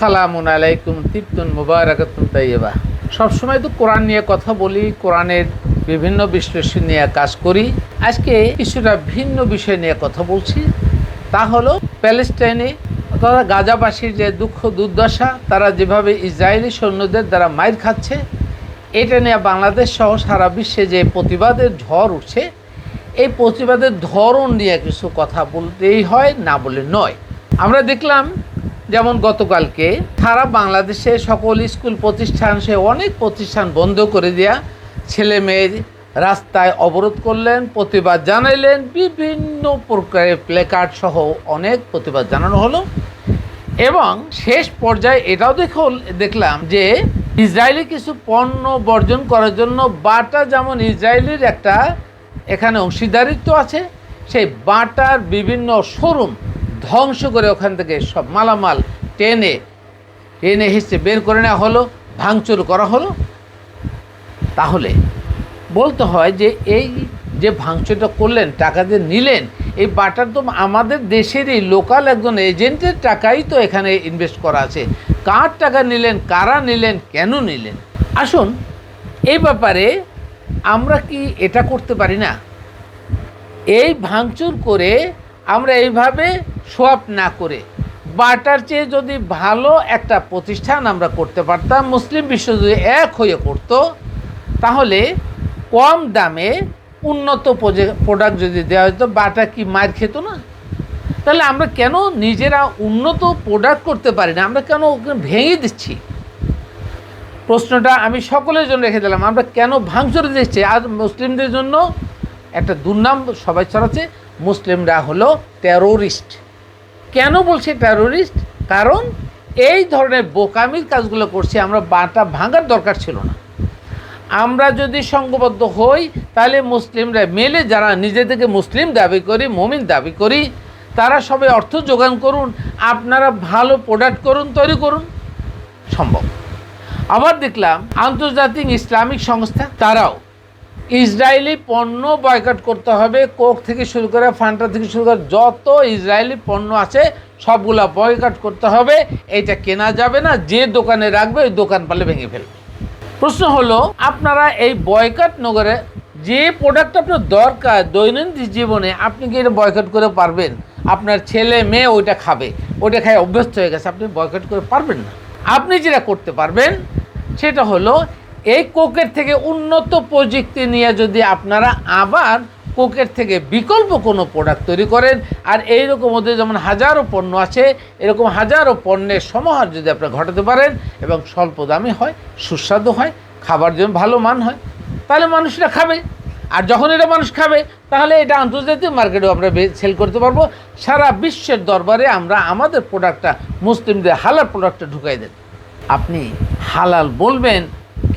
সালামুন আলাইকুম, তিপ্তুন মুবারাকাতুন তাইয়্যিবা। সবসময় তো কোরআন নিয়ে কথা বলি, কোরআনের বিভিন্ন বিশ্লেষণ নিয়ে কাজ করি। আজকে কিছুটা ভিন্ন বিষয় নিয়ে কথা বলছি। তা হলো প্যালেস্টাইনে তথা গাজাবাসীর যে দুঃখ দুর্দশা, তারা যেভাবে ইসরায়েলি সৈন্যদের দ্বারা মাইর খাচ্ছে, এটা নিয়ে বাংলাদেশ সহ সারা বিশ্বে যে প্রতিবাদের ঝড় উঠছে, এই প্রতিবাদের ধরন নিয়ে কিছু কথা বলতেই হয়, না বলে নয়। আমরা দেখলাম যেমন গতকালকে, সারা বাংলাদেশে সকল স্কুল প্রতিষ্ঠান, সে অনেক প্রতিষ্ঠান বন্ধ করে দেয়া ছেলে মেয়ের রাস্তায় অবরোধ করলেন, প্রতিবাদ জানাইলেন, বিভিন্ন প্রকারের প্লেকার্ড সহ অনেক প্রতিবাদ জানানো হলো। এবং শেষ পর্যায়ে এটাও দেখো, দেখলাম যে ইসরায়েলি কিছু পণ্য বর্জন করার জন্য বাটা যেমন ইসরায়েলির একটা এখানে অংশীদারিত্ব আছে, সেই বাটার বিভিন্ন শোরুম ধ্বংস করে ওখান থেকে সব মালামাল, টেনে টেনে হিসেবে বের করে নেওয়া হলো, ভাঙচুর করা হলো। তাহলে বলতে হয় যে এই যে ভাঙচুরটা করলেন, টাকা দিয়ে নিলেন, এই বাটার তো আমাদের দেশেরই লোকাল একজন এজেন্টের টাকাই তো এখানে ইনভেস্ট করা আছে। কার টাকা নিলেন, কারা নিলেন, কেন নিলেন? আসুন এই ব্যাপারে আমরা কি এটা করতে পারি না? এই ভাঙচুর করে আমরা এইভাবে সোয়াপ না করে। বাটার চেয়ে যদি ভালো একটা প্রতিষ্ঠান আমরা করতে পারতাম, মুসলিম বিশ্ব যদি এক হয়ে করতো, তাহলে কম দামে উন্নত প্রোডাক্ট যদি দেওয়া হতো বাটা কি মার খেত না? তাহলে আমরা কেন নিজেরা উন্নত প্রোডাক্ট করতে পারি না? আমরা কেন ওকে ভেঙে দিচ্ছি? প্রশ্নটা আমি সকলের জন্য রেখে দিলাম। আমরা কেন ভাঙচুর দিচ্ছি? আর মুসলিমদের জন্য একটা দুর্নাম সবাই ছড়াচ্ছে। মুসলিমরা হলো টেরোরিস্ট কেন বলছে টেরোরিস্ট কারণ এই ধরনের বোকামির কাজগুলো করছি আমরা, বাটা ভাঙার দরকার ছিল না। আমরা যদি সঙ্গবদ্ধ হই, তাহলে মুসলিমরা মেলে, যারা নিজেদেরকে মুসলিম দাবি করি, মমিন দাবি করি, তারা সবাই অর্থ যোগান করুন, আপনারা ভালো প্রোডাক্ট করুন, তৈরি করুন। সম্ভব। আবার দেখলাম আন্তর্জাতিক ইসলামিক সংস্থা, তারাও ইসরায়েলি পণ্য বয়কট করতে হবে, কোক থেকে শুরু করে ফান্টা থেকে শুরু করে যত ইসরায়েলি পণ্য আছে, সবগুলা বয়কট করতে হবে। এইটা কেনা যাবে না, যে দোকানে রাখবে ওই দোকান পালে ভেঙে ফেলবে। প্রশ্ন হলো, আপনারা এই বয়কট নগরে যে প্রোডাক্ট আপনার দরকার দৈনন্দিন জীবনে, আপনি কি এটা বয়কট করে পারবেন? আপনার ছেলে মেয়ে ওইটা খাবে, ওইটা খায় অভ্যস্ত হয়ে গেছে, আপনি বয়কট করে পারবেন না। আপনি যেটা করতে পারবেন, সেটা হলো এই কোকের থেকে উন্নত প্রযুক্তি নিয়ে যদি আপনারা আবার কোকের থেকে বিকল্প কোনো প্রোডাক্ট তৈরি করেন, আর এইরকম ওদের যেমন হাজারো পণ্য আছে, এরকম হাজারো পণ্যের সমাহার যদি আপনারা ঘটাতে পারেন এবং স্বল্প দামি হয়, সুস্বাদু হয়, খাবার জন্য ভালো মান হয়, তাহলে মানুষরা খাবে। আর যখন এটা মানুষ খাবে, তাহলে এটা আন্তর্জাতিক মার্কেটেও আমরা সেল করতে পারব। সারা বিশ্বের দরবারে আমরা আমাদের প্রোডাক্টটা মুসলিমদের হালাল প্রোডাক্টটা ঢুকাই দেন আপনি হালাল বলবেন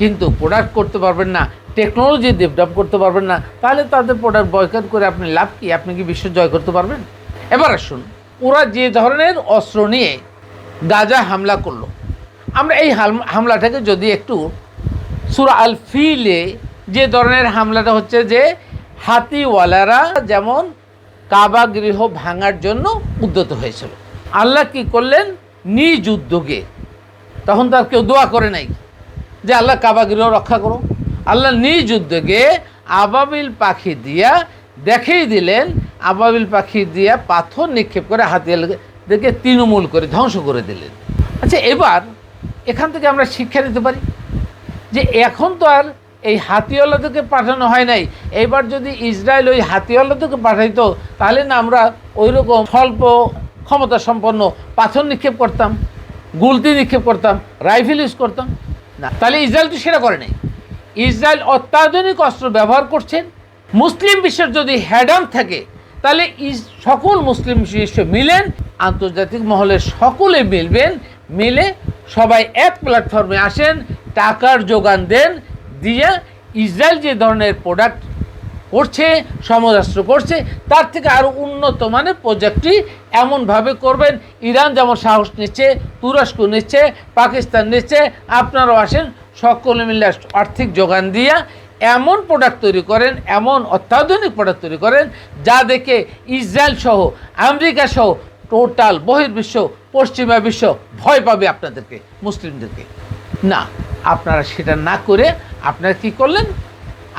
কিন্তু প্রোডাক্ট করতে পারবেন না টেকনোলজি ডেভেলপ করতে পারবেন না, তাহলে তাদের প্রোডাক্ট বয়কট করে আপনি লাভ কি? আপনি কি বিশ্ব জয় করতে পারবেন? এবার আসুন, ওরা যে ধরনের অস্ত্র নিয়ে গাজা হামলা করল, আমরা এই হাম- হামলাটাকে যদি একটু সুরা আল ফিলে যে ধরনের হামলাটা হচ্ছে যে হাতিওয়ালারা যেমন কাবা গৃহ ভাঙার জন্য উদ্যত হয়েছিল। আল্লাহ কি করলেন? নিজ উদ্যোগে। তখন তার কেউ দোয়া করে নাই। যে আল্লাহ কাবা গৃহ রক্ষা করো। আল্লাহ নিজ উদ্যোগে আবাবিল পাখি দিয়া দেখেই দিলেন, আবাবিল পাখি দিয়া পাথর নিক্ষেপ করে হাতিয়ারদেরকে তৃণমূল করে ধ্বংস করে দিলেন। আচ্ছা এবার এখান থেকে আমরা শিক্ষা নিতে পারি যে এখন তো আর এই হাতিওয়ালাদেরকে পাঠানো হয় নাই। এবার যদি ইসরায়েল ওই হাতিওয়ালাদেরকে পাঠাইতো, তাহলে না আমরা ওই রকম স্বল্প ক্ষমতা সম্পন্ন পাথর নিক্ষেপ করতাম, গুলতি নিক্ষেপ করতাম, রাইফেল ইউজ করতাম। না। তাহলে ইসরায়েল তো সেটা করে নাই। ইসরায়েল অত্যাধুনিক অস্ত্র ব্যবহার করছেন। মুসলিম বিশ্বের যদি হ্যাডাম থাকে, তাহলে সকল মুসলিম বিশ্ব মিলেন, আন্তর্জাতিক মহলে সকলে মিলবেন, মিলে সবাই এক প্ল্যাটফর্মে আসেন, টাকার যোগান দেন, দিয়ে ইসরায়েল যে ধরনের প্রোডাক্ট করছে সমরাস্ত্র করছে তার থেকে আরও উন্নত মানের প্রজেক্টটি এমনভাবে করবেন। ইরান যেমন সাহস নিচ্ছে, তুরস্ক নিচ্ছে, পাকিস্তান নিচ্ছে, আপনারাও আসেন, সকলে মিলে আর্থিক যোগান দিয়া এমন প্রোডাক্ট তৈরি করেন, এমন অত্যাধুনিক প্রোডাক্ট তৈরি করেন, যা দেখে ইসরায়েল সহ, আমেরিকা সহ টোটাল বহির্বিশ্ব, পশ্চিমা বিশ্ব ভয় পাবে আপনাদেরকে, মুসলিমদেরকে। না, আপনারা সেটা না করে আপনারা কি করলেন?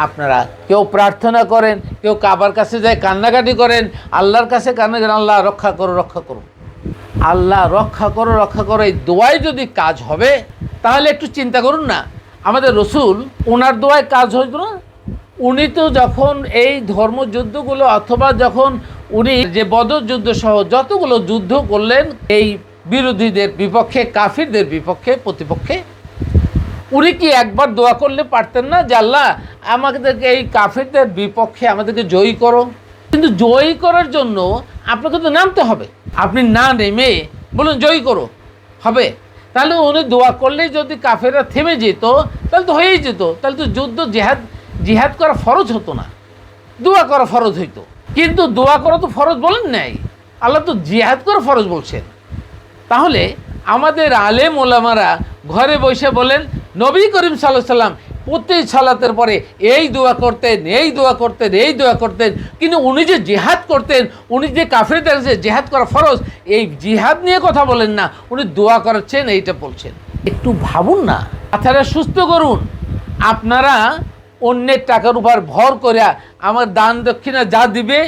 আপনারা কেউ প্রার্থনা করেন, কেউ কাবার কাছে যায় কান্নাকাটি করেন, আল্লাহর কাছে কান্না করেন, আল্লাহ রক্ষা করো রক্ষা করো। আল্লাহ রক্ষা করো রক্ষা করো, এই দোয়ায় যদি কাজ হবে, তাহলে একটু চিন্তা করুন না। আমাদের রসুল ওনার দোয়ায় কাজ হইতো না। উনি তো যখন এই ধর্মযুদ্ধগুলো, অথবা যখন উনি যে বদর যুদ্ধ সহ যতগুলো যুদ্ধ করলেন, এই বিরোধীদের বিপক্ষে, কাফিরদের বিপক্ষে, প্রতিপক্ষে উনি কি একবার দোয়া করলে পারতেন না যে আল্লাহ, আমাদেরকে এই কাফেরদের বিপক্ষে আমাদেরকে জয়ী করো? কিন্তু জয়ী করার জন্য আপনাকে তো নামতে হবে। আপনি না নেমে বলুন জয়ী করো। হবে। তাহলে উনি দোয়া করলেই যদি কাফেররা থেমে যেত, তাহলে তো হয়েই যেত। তাহলে তো যুদ্ধ, জেহাদ, জিহাদ করা ফরজ হতো না। দোয়া করা ফরজ হইতো। কিন্তু দোয়া করা তো ফরজ বলেন নাই। আল্লাহ তো জিহাদ করা ফরজ বলছেন। তাহলে আমাদের আলেম ওলামারা ঘরে বসে বলেন নবী করিম সাল্লাহ সাল্লাম প্রতি সালাতের পরে এই দোয়া করতেন, এই দোয়া করতেন, এই দোয়া করতেন। কিন্তু উনি যে জেহাদ করতেন, উনি যে কাফেরদের যে জেহাদ করা ফরজ, এই জিহাদ নিয়ে কথা বলেন না। উনি দোয়া করাচ্ছেন, এইটা বলছেন। একটু ভাবুন না। মাথাটা সুস্থ করুন। আপনারা অন্যের টাকার উপর ভর করে আমার দান দক্ষিণা যা দিবে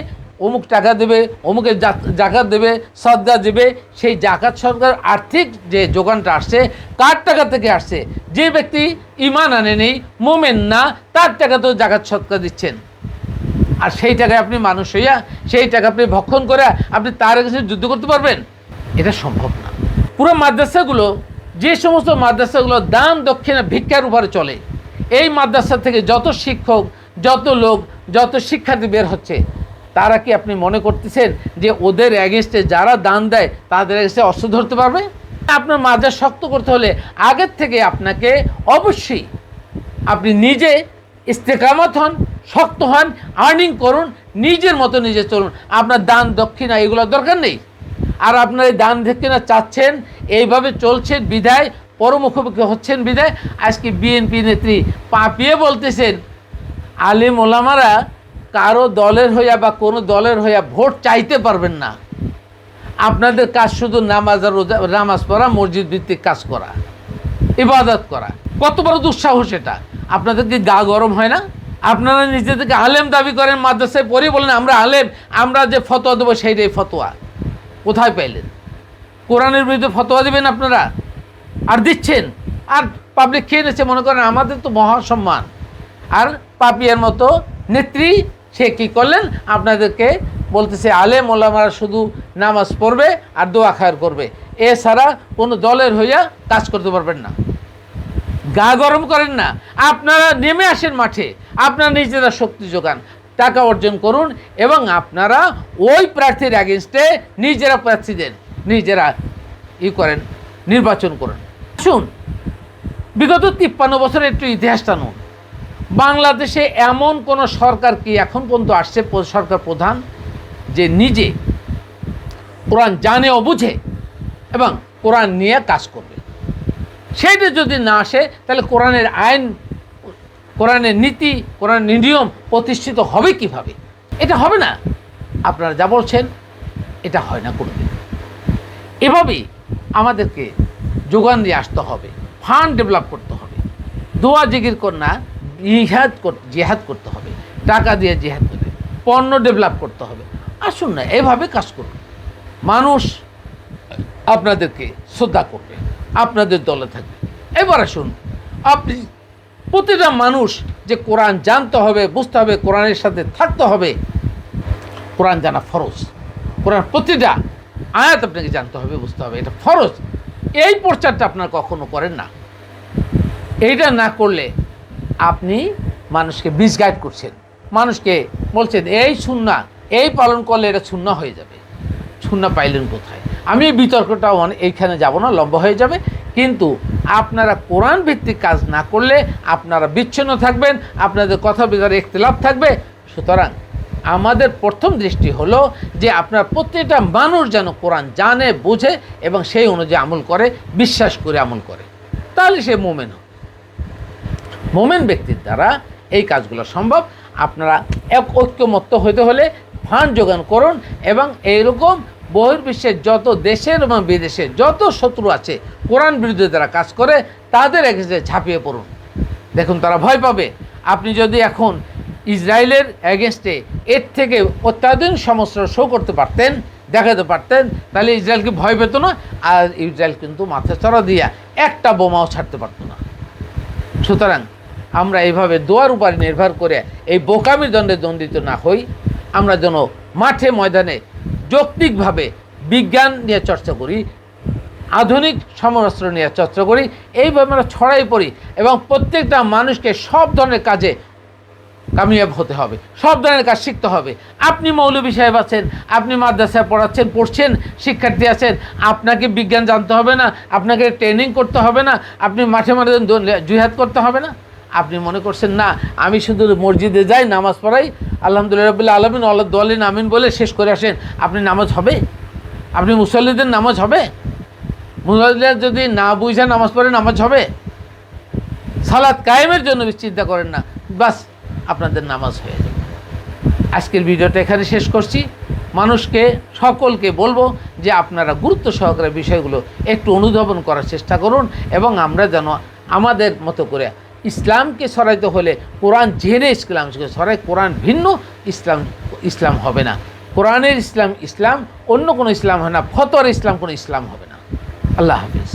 অমুক টাকা দেবে অমুকের জাকাত দেবে, সদ্গা দেবে, সেই জাকাত সরকার আর্থিক যে যোগানটা আসছে, কার টাকা থেকে আসছে? যে ব্যক্তি ইমান আনে নেই মোমেন না, তার টাকা তো জাকাত সৎকার দিচ্ছেন। আর সেই টাকায় আপনি মানুষ হইয়া, সেই টাকা আপনি ভক্ষণ করে আপনি তার কাছে যুদ্ধ করতে পারবেন? এটা সম্ভব না। পুরো মাদ্রাসাগুলো, যে সমস্ত মাদ্রাসাগুলো দান দক্ষিণা ভিক্ষার উপরে চলে, এই মাদ্রাসা থেকে যত শিক্ষক, যত লোক, যত শিক্ষার্থী বের হচ্ছে তারা কি আপনি মনে করতেছেন যে ওদের অ্যাগেনস্টে যারা দান দেয়, তাদের অ্যাগেনস্টে অস্ত্র ধরতে পারবে? আপনার মাদ্রাস শক্ত করতে হলে আগের থেকে আপনাকে অবশ্যই আপনি নিজে ইস্তেকামত হন, শক্ত হন আর্নিং করুন, নিজের মতো নিজে চলুন। আপনার দান দক্ষিণা এগুলো দরকার নেই। আর আপনার এই দান দক্ষিণা চাচ্ছেন, এইভাবে চলছেন বিদায় পরমুখোমুখি হচ্ছেন বিদায় আজকে বিএনপি নেত্রী পাপিয়ে বলতেছেন, আলিম ওলামারা কারও দলের হইয়া বা কোনো দলের হইয়া ভোট চাইতে পারবেন না। আপনাদের কাজ শুধু নামাজ আর নামাজ পড়া, মসজিদ ভিত্তিক কাজ করা, ইবাদত করা। কত বড় দুঃসাহস এটা। আপনাদের কি গা গরম হয় না? আপনারা নিজেদেরকে আলেম দাবি করেন, মাদ্রাসায় পড়ে বলেন, আমরা আলেম, আমরা যে ফতোয়া দেবো সেইটাই ফতোয়া। কোথায় পাইলেন? কোরআনের বিরুদ্ধে ফতোয়া দেবেন আপনারা? আর দিচ্ছেন? আর পাবলিক খেয়ে নিচ্ছে, মনে করেন, আমাদের তো মহাসম্মান আর পাপিয়ার মতো নেত্রী সে কী করলেন? আপনাদেরকে বলতেছে, আলেম ওলামারা শুধু নামাজ পড়বে আর দোয়া খায়ের করবে। এছাড়া কোনো দলের হইয়া কাজ করতে পারবেন না। গা গরম করেন না। আপনারা নেমে আসেন মাঠে। আপনারা নিজেরা শক্তি যোগান। টাকা অর্জন করুন এবং আপনারা ওই প্রার্থীর অ্যাগেনস্টে নিজেরা প্রার্থী দেন। নিজেরা ই করেন, নির্বাচন করুন। শুন বিগত তিপ্পান্ন বছরের একটু ইতিহাস নুন বাংলাদেশে এমন কোনো সরকার কি এখন পর্যন্ত আসছে? সরকার প্রধান যে নিজে কোরআন জানে ও বুঝে এবং কোরআন নিয়ে কাজ করবে। সেইটা যদি না আসে, তাহলে কোরআনের আইন, কোরআনের নীতি, কোরআনের নিয়ম প্রতিষ্ঠিত হবে কীভাবে? এটা হবে না। আপনারা যা বলছেন, এটা হয় না কোনোদিন। এভাবেই আমাদেরকে যোগান দিয়ে আসতে হবে, ফান্ড ডেভেলপ করতে হবে। দোয়া জিগির কন্যা কর- জিহাদ করতে হবে। টাকা দিয়ে জিহাদ করতে পণ্য ডেভেলপ করতে হবে। আসুন না, এভাবে কাজ করুন। মানুষ আপনাদেরকে শ্রদ্ধা করবে, আপনাদের দলে থাকবে। এবার আসুন, আপনি প্রতিটা মানুষ যে কোরআন জানতে হবে, বুঝতে হবে, কোরআনের সাথে থাকতে হবে, কোরআন জানা ফরজ। কোরআন প্রতিটা আয়াত আপনাকে জানতে হবে, বুঝতে হবে, এটা ফরজ। এই প্রচারটা আপনার কখনো করেন না। এইটা না করলে আপনি মানুষকে মিসগাইড করছেন। মানুষকে বলছেন, এই শূন্যা এই পালন করলে এটা শূন্য হয়ে যাবে। শূন্য পাইলেন কোথায়? আমি এই বিতর্কটা এইখানে যাব না, লম্বা হয়ে যাবে। কিন্তু আপনারা কোরআন ভিত্তিক কাজ না করলে আপনারা বিচ্ছিন্ন থাকবেন, আপনাদের কথা বিচারে ইখতলাফ থাকবে। সুতরাং আমাদের প্রথম দৃষ্টি হলো যে আপনার প্রত্যেকটা মানুষ যেন কোরআন জানে, বোঝে এবং সেই অনুযায়ী আমল করে, বিশ্বাস করে আমল করে। তাহলে সে মোমেন মোমেন ব্যক্তির দ্বারা এই কাজগুলো সম্ভব। আপনারা এক ঐক্যমত্য হতে হলে ফান্ড যোগান করুন এবং এইরকম বহির্বিশ্বের যত দেশের এবং বিদেশের যত শত্রু আছে কোরআন বিরুদ্ধে যারা কাজ করে, তাদের এগেন্সে ঝাঁপিয়ে পড়ুন। দেখুন, তারা ভয় পাবে। আপনি যদি এখন ইসরায়েলের এগেনস্টে এর থেকে অত্যাধুনিক সমস্যা শো করতে পারতেন, দেখাতে পারতেন, তাহলে ইসরায়েলকে ভয় পেত না? আর ইসরায়েল কিন্তু মাথা চড়া দিয়া একটা বোমাও ছাড়তে পারতো না। সুতরাং আমরা এইভাবে দোয়ার উপরে নির্ভর করে এই বোকামির দণ্ডে দণ্ডিত না হই। আমরা যেন মাঠে, ময়দানে যৌক্তিকভাবে বিজ্ঞান নিয়ে চর্চা করি, আধুনিক সমরাস্ত্র নিয়ে চর্চা করি, এইভাবে আমরা ছড়াই পড়ি এবং প্রত্যেকটা মানুষকে সব ধরনের কাজে কামিয়াব হতে হবে, সব ধরনের কাজ শিখতে হবে। আপনি মৌলবী সাহেব আছেন, আপনি মাদ্রাসায় পড়াচ্ছেন, পড়ছেন, শিক্ষার্থী আছেন, আপনাকে বিজ্ঞান জানতে হবে না, আপনাকে ট্রেনিং করতে হবে না, আপনি মাঠে মাঠে জুহাদ করতে হবে না। আপনি মনে করছেন, না, আমি শুধু মসজিদে যাই, নামাজ পড়াই, আলহামদুলিল্লাহ রবিল্লা আলমিন আল্লাহ দোয়ালিন আমিন বলে শেষ করে আসেন। আপনি নামাজ হবে? আপনি মুসল্লিদের নামাজ হবে? মুসল্লিরা যদি না বুঝে নামাজ পড়ে, নামাজ হবে? সালাদ কায়েমের জন্য চিন্তা করেন না, বাস আপনাদের নামাজ হয়ে যাবে। আজকের ভিডিওটা এখানে শেষ করছি। মানুষকে, সকলকে বলব যে আপনারা গুরুত্ব সহকারে বিষয়গুলো একটু অনুধাবন করার চেষ্টা করুন এবং আমরা যেন আমাদের মতো করে ইসলামকে সরাইতে হলে কোরআন জেনে ইসলাম সরাই কোরআন ভিন্ন, ইসলাম ইসলাম হবে না। কোরআনের ইসলাম ইসলাম, অন্য কোনো ইসলাম হয় না। ফতোয়ার ইসলাম, কোনো ইসলাম হবে না। আল্লাহ হাফিজ।